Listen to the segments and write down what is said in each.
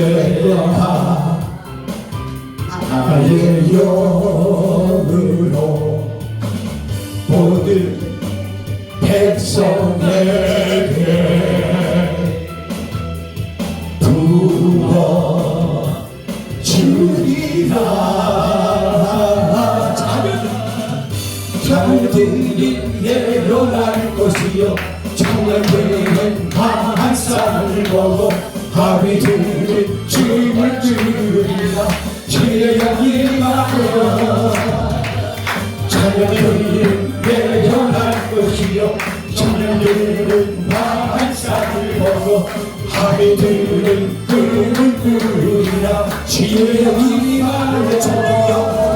내가 나의 영으로 모든 백성에게 부어 주리라 자녀들이 예언할 것이요 청년들은 한산을 보고 아비들 청년들은 한산을 보고 아비들은 꿈을 꾸리라 영이 마여 청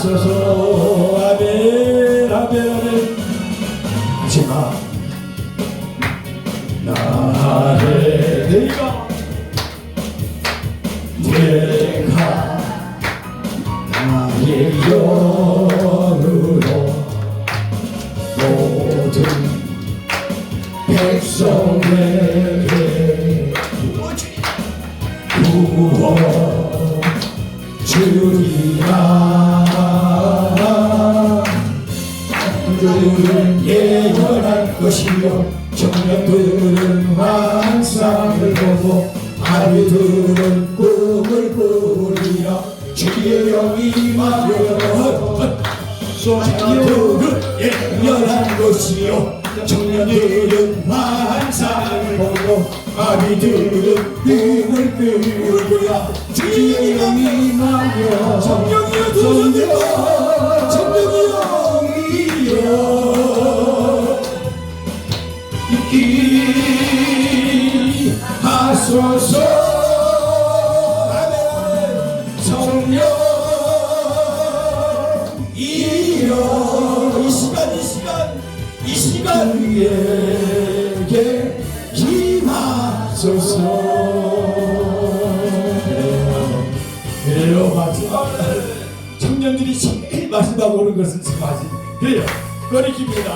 하소서 아멘 아멘 아멘 마지막 나의 내가 내가 나의 영으로 모든 백성에게 구워 주 것이요 청년들은 환상을 보고 아이들은 꿈을 꾸리라. 주의 영이 말여 청년들은 예언할 것이요. 청년들은 환상을 보고 아이들은 꿈을 꾸리라. 주의 영이 말여 청년이여 청년 청년이여 이 시간 우리에게 임하소서. 그래요 마지막 청년들이 제일 마지막 오는 것은 아직 그래요. 거리킵니다.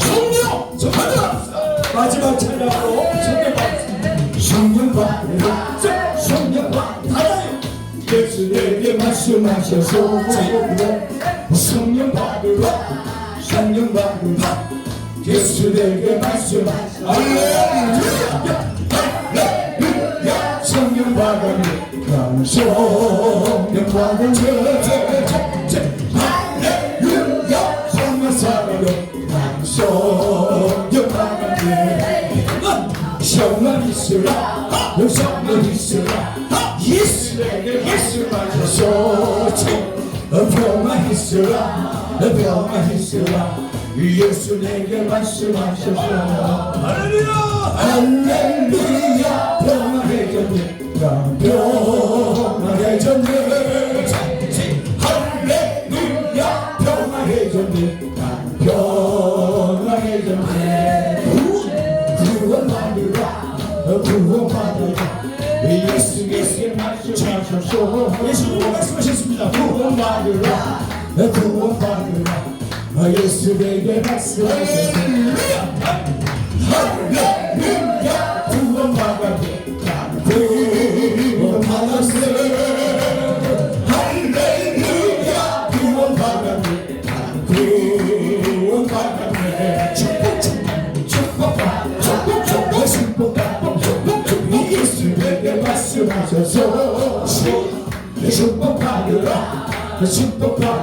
성령 정하자 마지막 찬양으로 성령 받습니다. 성령 받으라 성령 받아요. 예수에게 말씀하셔서 성령 받으라 성령 받으라 예수에게 말씀하셔서 할렐루야. 할렐루야 성령 받으니 성령 받으니 할렐루야. 성령 사랑으로 성령 받으니 성령 있으라. 성령 있으라. 예수에게 말씀하셔서 평화 있으라 있으라 예수 내게 말씀하셔서 할렐루야! 할렐루야 평화해졌네 평화해졌네 할렐루야 평화해졌네 평화해졌네 구원받으라 구원받으라. 예수께서 말씀하셔서 예수님 말씀하셨습니다. 구원받으라 구원 받으라 예수에게 말씀하셔서 할렐루야 구원 받았네 구원 받았네 할렐루야 구원 받았네 구원 받았네 축복 축복 축복받아 축복 축복 축복받아 축복 축복 예수에게 말씀하셔서 축복 받으라 축복 받으라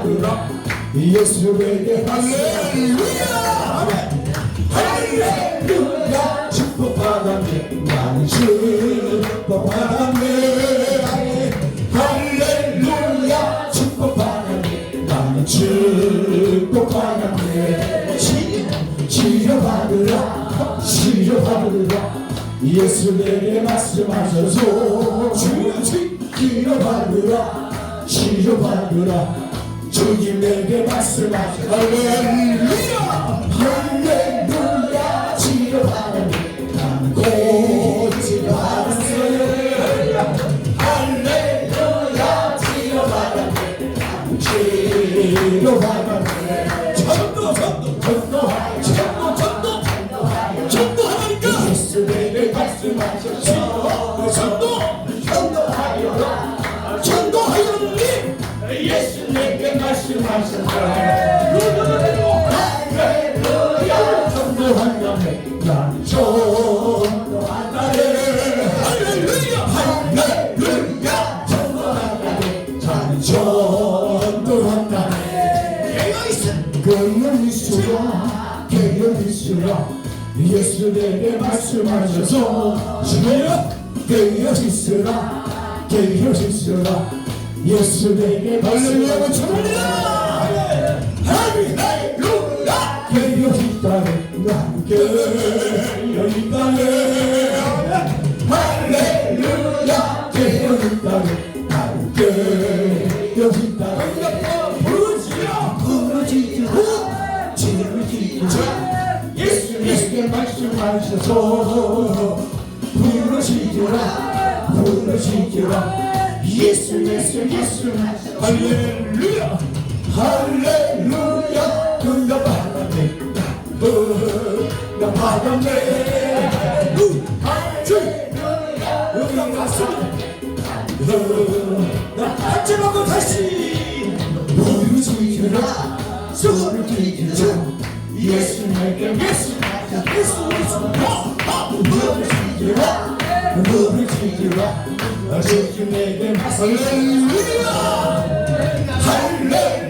예수에게 할렐루야! 할렐루야! 축복받았네 나는 축복받았네 할렐루야! 축복받았네 나는 축복받았네 치- 치료받으라 치료받으라. 예수에게 말씀하셔서 주치 치료받으라 치료받으라 주님 내게 말씀하셨네 할렐루야 할렐루야 치료하는 나는 곧 치료하는 할렐루야 치료하는 치료하는 예수 내게 말씀하셔서 주여 깨어있으라 깨어있으라. 예수 내게 말씀하셔서 할렐루야 깨어있다네 나는 예수께 말씀하셔서 부르시지라 부르시지라. 예수 예수 예수. 할렐루야. 할렐루야. 응답하네 응답하네 할렐루야. 응답하소니 나 같이 먹고 다시 부르짖으라. 소리지라 예수 내게 예수 부르짖으라 부르짖으라 주님 내게 할렐루야 할렐